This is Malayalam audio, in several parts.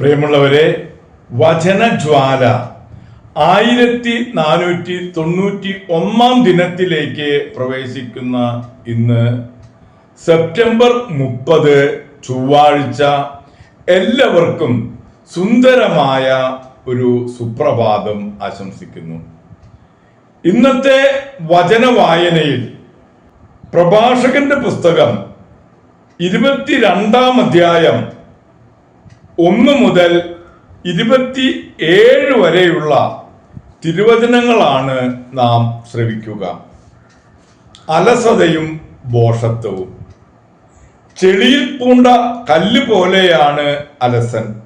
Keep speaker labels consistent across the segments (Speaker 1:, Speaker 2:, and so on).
Speaker 1: പ്രിയമുള്ളവരെ വചനജ്വാല ആയിരത്തി നാനൂറ്റി തൊണ്ണൂറ്റി ഒന്നാം ദിനത്തിലേക്ക് പ്രവേശിക്കുന്ന ഇന്ന് സെപ്റ്റംബർ മുപ്പത് ചൊവ്വാഴ്ച എല്ലാവർക്കും സുന്ദരമായ ഒരു സുപ്രഭാതം ആശംസിക്കുന്നു. ഇന്നത്തെ വചന വായനയിൽ പ്രഭാഷകന്റെ പുസ്തകം ഇരുപത്തിരണ്ടാം അധ്യായം ഒന്ന് മുതൽ ഇരുപത്തി ഏഴ് വരെയുള്ള തിരുവചനങ്ങളാണ് നാം ശ്രവിക്കുക. അലസതയും ബോഷത്വവും. ചെളിയിൽ പൂണ്ട കല്ല് പോലെയാണ് അലസൻ.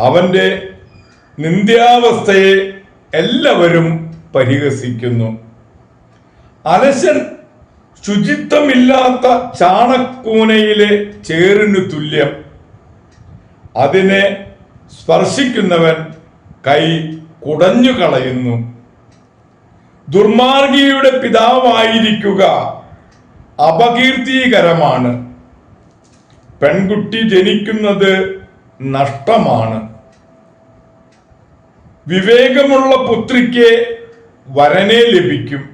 Speaker 1: അവന്റെ നിന്ദ്യാവസ്ഥയെ എല്ലാവരും പരിഹസിക്കുന്നു. അലസൻ ശുചിത്വമില്ലാത്ത ചാണക്കൂനയിലെ ചേറിനു തുല്യം. അതിനെ സ്പർശിക്കുന്നവൻ കൈ കുടഞ്ഞു കളയുന്നു. ദുർമാർഗിയുടെ പിതാവായിരിക്കുക അപകീർത്തികരമാണ്. പെൺകുട്ടി ജനിക്കുന്നത് നഷ്ടമാണ്. വിവേകമുള്ള പുത്രിക്ക് വരനെ ലഭിക്കും.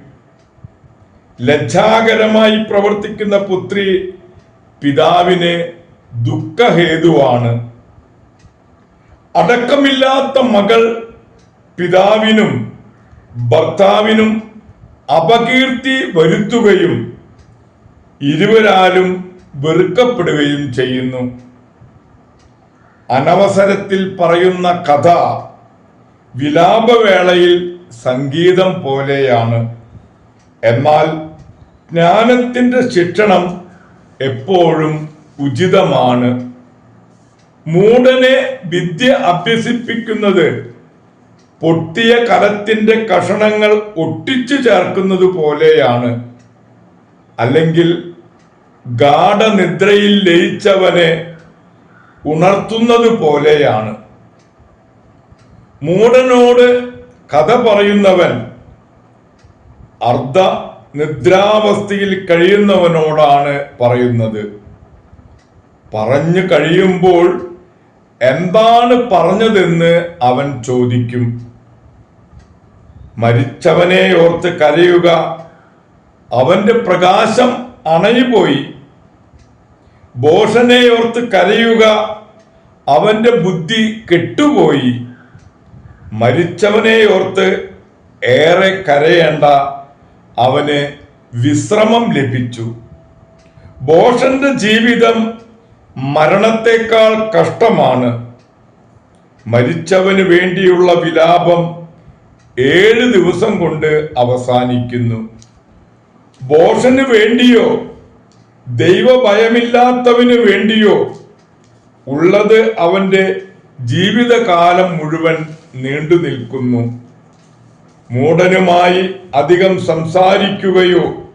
Speaker 1: ലജ്ജാകരമായി പ്രവർത്തിക്കുന്ന പുത്രി പിതാവിന് ദുഃഖഹേതുവാണ്. അടക്കമില്ലാത്ത മകൾ പിതാവിനും ഭർത്താവിനും അപകീർത്തി വരുത്തുകയും ഇരുവരാലും വെറുക്കപ്പെടുകയും ചെയ്യുന്നു. അനവസരത്തിൽ പറയുന്ന കഥ വിലാപവേളയിൽ സംഗീതം പോലെയാണ്. എന്നാൽ ജ്ഞാനത്തിന്റെ ശിക്ഷണം എപ്പോഴും ഉചിതമാണ്. മൂടനെ വിദ്യ അഭ്യസിപ്പിക്കുന്നത് പൊട്ടിയ കലത്തിന്റെ കഷണങ്ങൾ ഒട്ടിച്ചു ചേർക്കുന്നത് പോലെയാണ്. അല്ലെങ്കിൽ ഗാഠനിദ്രയിൽ ലയിച്ചവനെ ഉണർത്തുന്നത് പോലെയാണ്. മൂടനോട് കഥ പറയുന്നവൻ അർദ്ധ നിദ്രാവസ്ഥയിൽ കഴിയുന്നവനോടാണ് പറയുന്നത്. പറഞ്ഞു കഴിയുമ്പോൾ എന്താണ് പറഞ്ഞതെന്ന് അവൻ ചോദിക്കും. മരിച്ചവനെ ഓർത്ത് കരയുക. അവന്റെ പ്രകാശം അണയുപോയി. ബോഷനെ ഓർത്ത് കരയുക. അവന്റെ ബുദ്ധി കെട്ടുപോയി. മരിച്ചവനെ ഓർത്ത് ഏറെ കരയേണ്ട. അവന് വിശ്രമം ലഭിച്ചു. ബോഷന്റെ ജീവിതം മരണത്തെക്കാൾ കഷ്ടമാണ്. മരിച്ചവന് വേണ്ടിയുള്ള വിലാപം ഏഴ് ദിവസം കൊണ്ട് അവസാനിക്കുന്നു. ബോഷന് വേണ്ടിയോ ദൈവഭയമില്ലാത്തവന് വേണ്ടിയോ ഉള്ളത് അവന്റെ ജീവിതകാലം മുഴുവൻ നീണ്ടു നിൽക്കുന്നു. മൂടനുമായി അധികം സംസാരിക്കുകയോ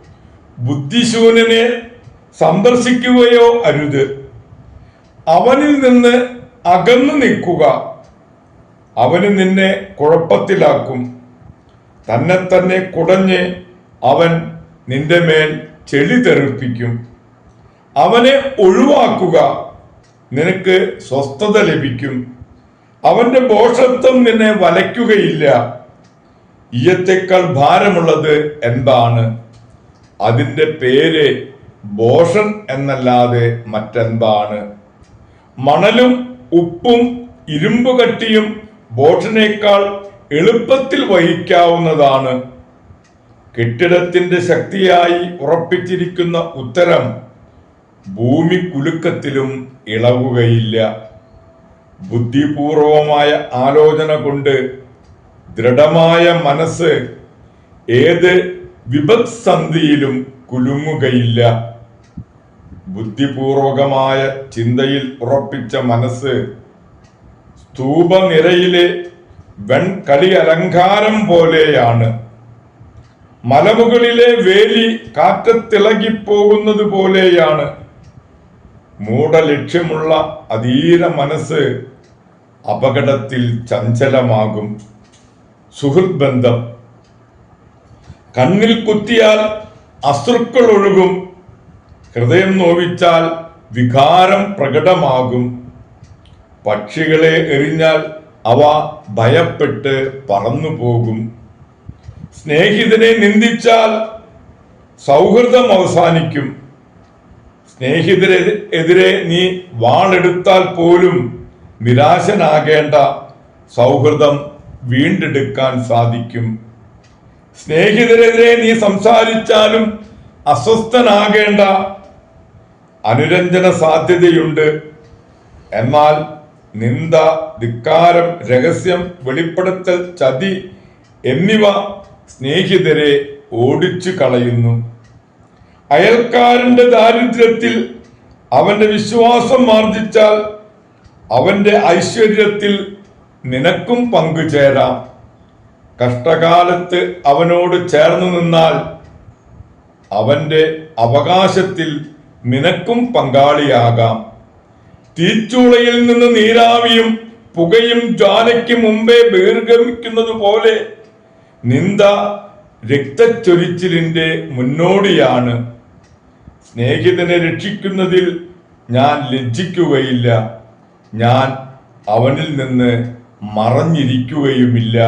Speaker 1: ബുദ്ധിശൂന്യനെ സന്ദർശിക്കുകയോ അരുത്. അവനിൽ നിന്ന് അകന്നു നിൽക്കുക. അവന് നിന്നെ കുഴപ്പത്തിലാക്കും. തന്നെ തന്നെ കുടഞ്ഞ് അവൻ നിന്റെ മേൽ ചെളി തെറിപ്പിക്കും. അവനെ ഒഴിവാക്കുക നിനക്ക് സ്വസ്ഥത ലഭിക്കും. അവന്റെ ബോഷത്വം നിന്നെ വലയ്ക്കുകയില്ല. ഈയത്തേക്കാൾ ഭാരമുള്ളത് എന്താണ്? അതിന്റെ പേര് ബോഷൻ എന്നല്ലാതെ മറ്റെന്താണ്? മണലും ഉപ്പും ഇരുമ്പ് കട്ടിയും ബോട്ടിനേക്കാൾ എളുപ്പത്തിൽ വഹിക്കാവുന്നതാണ്. കെട്ടിടത്തിന്റെ ശക്തിയായി ഉറപ്പിച്ചിരിക്കുന്ന ഉത്തരം ഭൂമി കുലുക്കത്തിലും ഇളവുകയില്ല. ബുദ്ധിപൂർവമായ ആലോചന കൊണ്ട് ദൃഢമായ മനസ്സ് ഏത് വിപത്സന്ധിയിലും കുലുങ്ങുകയില്ല. ബുദ്ധിപൂർവകമായ ചിന്തയിൽ ഉറപ്പിച്ച മനസ്സ് സ്തൂപനിരയിലെ വെൺകളി അലങ്കാരം പോലെയാണ്. മലമുകളിലെ വേലി കാറ്റത്തിളകിപ്പോകുന്നത് പോലെയാണ്. മൂഢലക്ഷ്യമുള്ള അധീര മനസ്സ് അപകടത്തിൽ ചഞ്ചലമാകും. സുഹൃത് ബന്ധം കണ്ണിൽ കുത്തിയാൽ അശ്രുക്കൾ ഒഴുകും ഹൃദയം നോവിച്ചാൽ വികാരം പ്രകടമാകും. പക്ഷികളെ എറിഞ്ഞാൽ അവ ഭയപ്പെട്ട് പറന്നു പോകും. സ്നേഹിതനെ നിന്ദിച്ചാൽ സൗഹൃദം അവസാനിക്കും. സ്നേഹിതരെ എതിരെ നീ വാളെടുത്താൽ പോലും നിരാശനാകേണ്ട. സൗഹൃദം വീണ്ടെടുക്കാൻ സാധിക്കും. സ്നേഹിതരെതിരെ നീ സംസാരിച്ചാലും അസ്വസ്ഥനാകേണ്ട. അനുരഞ്ജന സാധ്യതയുണ്ട്. എന്നാൽ നിന്ദ ധിക്കാരം രഹസ്യം വെളിപ്പെടുത്തൽ ചതി എന്നിവ സ്നേഹിതരെ ഓടിച്ചു കളയുന്നു. അയൽക്കാരന്റെ ദാരിദ്ര്യത്തിൽ അവന്റെ വിശ്വാസം ആർജിച്ചാൽ അവന്റെ ഐശ്വര്യത്തിൽ നിനക്കും പങ്കുചേരാം കഷ്ടകാലത്ത് അവനോട് ചേർന്നു നിന്നാൽ അവന്റെ അവകാശത്തിൽ നിനക്കും പങ്കാളിയാകാം. തീച്ചൂളയിൽ നിന്ന് നീരാവിയും പുകയും ജ്വാലയ്ക്ക് മുമ്പേ ബഹിർഗമിക്കുന്നത് പോലെ നിന്ദ രക്തച്ചൊരിച്ചിലിന്റെ മുന്നോടിയാണ്. സ്നേഹിതനെ രക്ഷിക്കുന്നതിൽ ഞാൻ ലജ്ജിക്കുകയില്ല. ഞാൻ അവനിൽ നിന്ന് മറഞ്ഞിരിക്കുകയുമില്ല.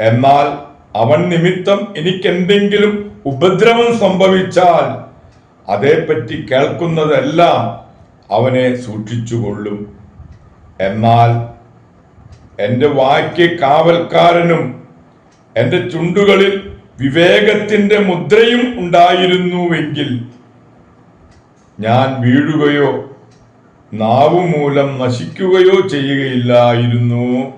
Speaker 1: എന്നാൽ അവൻ നിമിത്തം എനിക്കെന്തെങ്കിലും ഉപദ്രവം സംഭവിച്ചാൽ അതേപ്പറ്റി കേൾക്കുന്നതെല്ലാം അവനെ സൂക്ഷിച്ചുകൊള്ളും. എന്നാൽ എന്റെ വായ്ക്ക് കാവൽക്കാരനും എന്റെ ചുണ്ടുകളിൽ വിവേകത്തിന്റെ മുദ്രയും ഉണ്ടായിരുന്നുവെങ്കിൽ ഞാൻ വീഴുകയോ നാവു മൂലം നശിക്കുകയോ ചെയ്യുകയില്ലായിരുന്നു.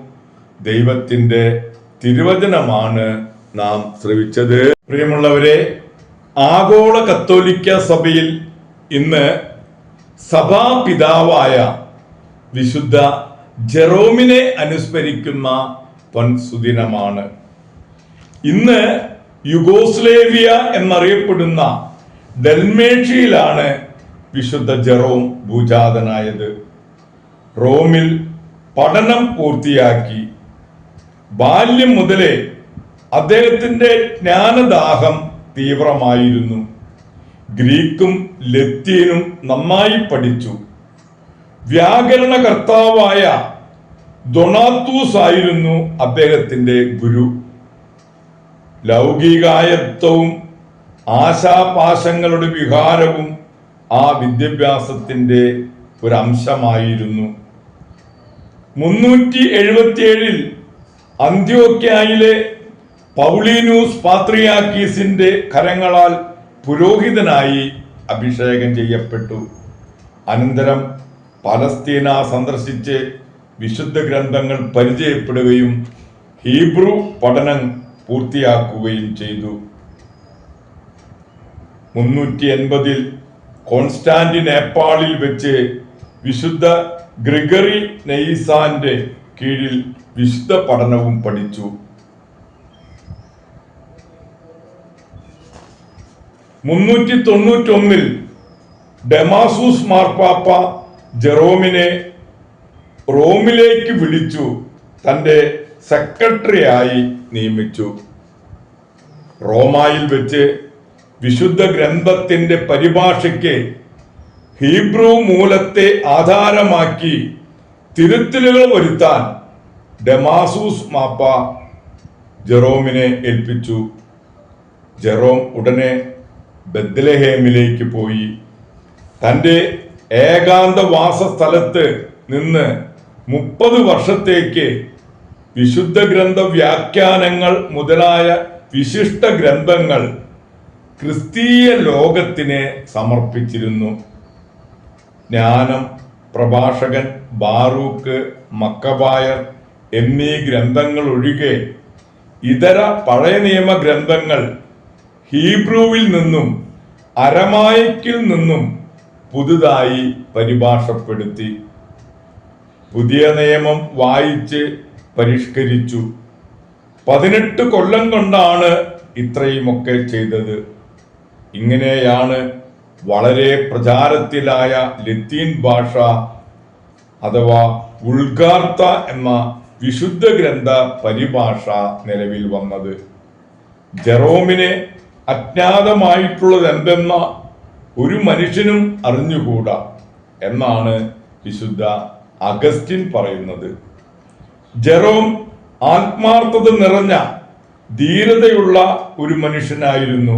Speaker 1: ദൈവത്തിന്റെ തിരുവചനമാണ് നാം ശ്രവിച്ചത്. പ്രിയമുള്ളവരെ ആഗോള കത്തോലിക്ക സഭയിൽ ഇന്ന് സഭാപിതാവായ വിശുദ്ധ ജെറോമിനെ അനുസ്മരിക്കുന്ന പൊൻസുദിനമാണ് ഇന്ന് യുഗോസ്ലേവിയ എന്നറിയപ്പെടുന്ന ഡെൽമേഷ്യയിലാണ് വിശുദ്ധ ജെറോം ഭൂജാതനായത്. റോമിൽ പഠനം പൂർത്തിയാക്കി. ബാല്യം മുതലേ അദ്ദേഹത്തിന്റെ ജ്ഞാനദാഹം തീവ്രമായിരുന്നു. ഗ്രീക്കും ലത്തീനും നന്നായി പഠിച്ചു. വ്യാകരണകർത്താവായ ഡൊണാത്തൂസ് ആയിരുന്നു അദ്ദേഹത്തിന്റെ ഗുരു. ലൗകികായത്വവും ആശാപാശങ്ങളുടെ വിഹാരവും ആ വിദ്യാഭ്യാസത്തിന്റെ ഒരു അംശമായിരുന്നു മുന്നൂറ്റി എഴുപത്തിയേഴിൽ അന്ത്യോക്യായിലെ പൗളീനൂസ് പാത്രിയാക്കീസിന്റെ കരങ്ങളാൽ പുരോഹിതനായി അഭിഷേകം ചെയ്യപ്പെട്ടു. അനന്തരം പലസ്തീന സന്ദർശിച്ച് വിശുദ്ധ ഗ്രന്ഥങ്ങൾ പരിചയപ്പെടുകയും ഹീബ്രു പഠനം പൂർത്തിയാക്കുകയും ചെയ്തു. മുന്നൂറ്റി എൺപതിൽ കോൺസ്റ്റാന്റി നേപ്പാളിൽ വെച്ച് വിശുദ്ധ ഗ്രിഗറി നെയ്സാന്റെ കീഴിൽ വിശുദ്ധ പഠനവും പഠിച്ചു. മുന്നൂറ്റി തൊണ്ണൂറ്റൊന്നിൽ ഡെമാസൂസ് മാർപ്പാപ്പ ജെറോമിനെ റോമിലേക്ക് വിളിച്ചു. തന്റെ സെക്രട്ടറിയായി നിയമിച്ചു. റോമായിൽ വെച്ച് വിശുദ്ധ ഗ്രന്ഥത്തിന്റെ പരിഭാഷയ്ക്ക് ഹീബ്രു മൂലത്തെ ആധാരമാക്കി തിരുത്തലുകൾ വരുത്താൻ ഡെമാസൂസ് മാപ്പ ജെറോമിനെ ഏൽപ്പിച്ചു. ജെറോം ഉടനെ ബദ്ലഹേമിലേക്ക് പോയി. തന്റെ ഏകാന്ത വാസസ്ഥലത്ത് നിന്ന് മുപ്പത് വർഷത്തേക്ക് വിശുദ്ധ ഗ്രന്ഥ വ്യാഖ്യാനങ്ങൾ മുതലായ വിശിഷ്ട ഗ്രന്ഥങ്ങൾ ക്രിസ്തീയ ലോകത്തിന് സമർപ്പിച്ചിരുന്നു. ജ്ഞാനം പ്രഭാഷകൻ ബാറൂക്ക് മക്കബായർ എന്നീ ഗ്രന്ഥങ്ങൾ ഒഴികെ ഇതര പഴയ നിയമ ഗ്രന്ഥങ്ങൾ ഹീബ്രുവിൽ നിന്നും അരമായക്കിൽ നിന്നും പുതുതായി പരിഭാഷപ്പെടുത്തി. പുതിയ നിയമം വായിച്ച് പരിഷ്കരിച്ചു. പതിനെട്ട് കൊല്ലം കൊണ്ടാണ് ഇത്രയുമൊക്കെ ചെയ്തത്. ഇങ്ങനെയാണ് വളരെ പ്രചാരത്തിലായ ലത്തീൻ ഭാഷ അഥവാ ഉൾഗാർത്ത എന്ന വിശുദ്ധ ഗ്രന്ഥ പരിഭാഷ നിലവിൽ വന്നത്. ജെറോമിനെ അജ്ഞാതമായിട്ടുള്ളത് എന്തെന്ന ഒരു മനുഷ്യനും അറിഞ്ഞുകൂടാ എന്നാണ് വിശുദ്ധ അഗസ്റ്റിൻ പറയുന്നത്. ജെറോം ആത്മാർത്ഥത നിറഞ്ഞ ധീരതയുള്ള ഒരു മനുഷ്യനായിരുന്നു.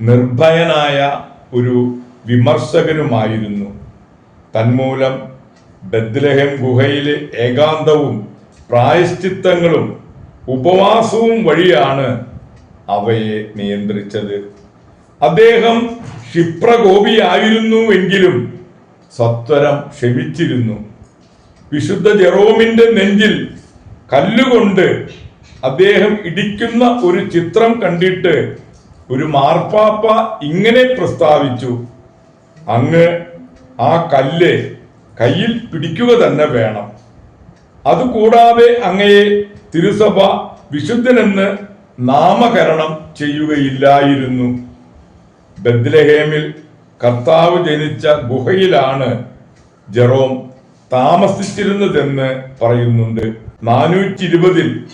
Speaker 1: നിർഭയനായ ഒരു വിമർശകനുമായിരുന്നു. തന്മൂലം ബദ്ലഹം ഗുഹയിലെ ഏകാന്തവും പ്രായശ്ചിത്തങ്ങളും ഉപവാസവും വഴിയാണ് അവയെ നിയന്ത്രിച്ചത്. അദ്ദേഹം ക്ഷിപ്രകോപിയായിരുന്നുവെങ്കിലും സത്വരം ക്ഷമിച്ചിരുന്നു. വിശുദ്ധ ജെറോമിന്റെ നെഞ്ചിൽ കല്ലുകൊണ്ട് അദ്ദേഹം ഇടിക്കുന്ന ഒരു ചിത്രം കണ്ടിട്ട് ഒരു മാർപ്പാപ്പ ഇങ്ങനെ പ്രസ്താവിച്ചു. അങ്ങ് ആ കല്ല് കയ്യിൽ പിടിക്കുക തന്നെ വേണം. അതുകൂടാതെ അങ്ങയെ തിരുസഭ വിശുദ്ധനെന്ന് നാമകരണം ചെയ്യുകയില്ലായിരുന്നു. ബദ്ലഹേമിൽ കർത്താവ് ജനിച്ച ഗുഹയിലാണ് ജെറോം താമസിച്ചിരുന്നതെന്ന് പറയുന്നുണ്ട്. നാനൂറ്റി ഇരുപതിൽ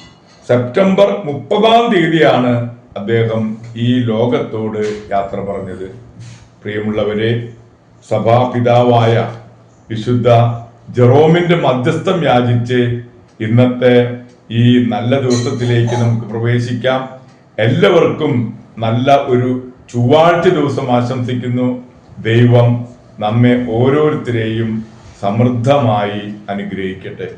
Speaker 1: സെപ്റ്റംബർ മുപ്പതാം തീയതിയാണ് അദ്ദേഹം ഈ ലോകത്തോട് യാത്ര പറഞ്ഞത്. പ്രിയമുള്ളവരെ സഭാപിതാവായ വിശുദ്ധ ജെറോമിന്റെ മധ്യസ്ഥം യാചിച്ച് ഇന്നത്തെ ഈ നല്ല ദിവസത്തിലേക്ക് നമുക്ക് പ്രവേശിക്കാം. എല്ലാവർക്കും നല്ല ഒരു ചൊവ്വാഴ്ച ദിവസം ആശംസിക്കുന്നു. ദൈവം നമ്മെ ഓരോരുത്തരെയും സമൃദ്ധമായി അനുഗ്രഹിക്കട്ടെ.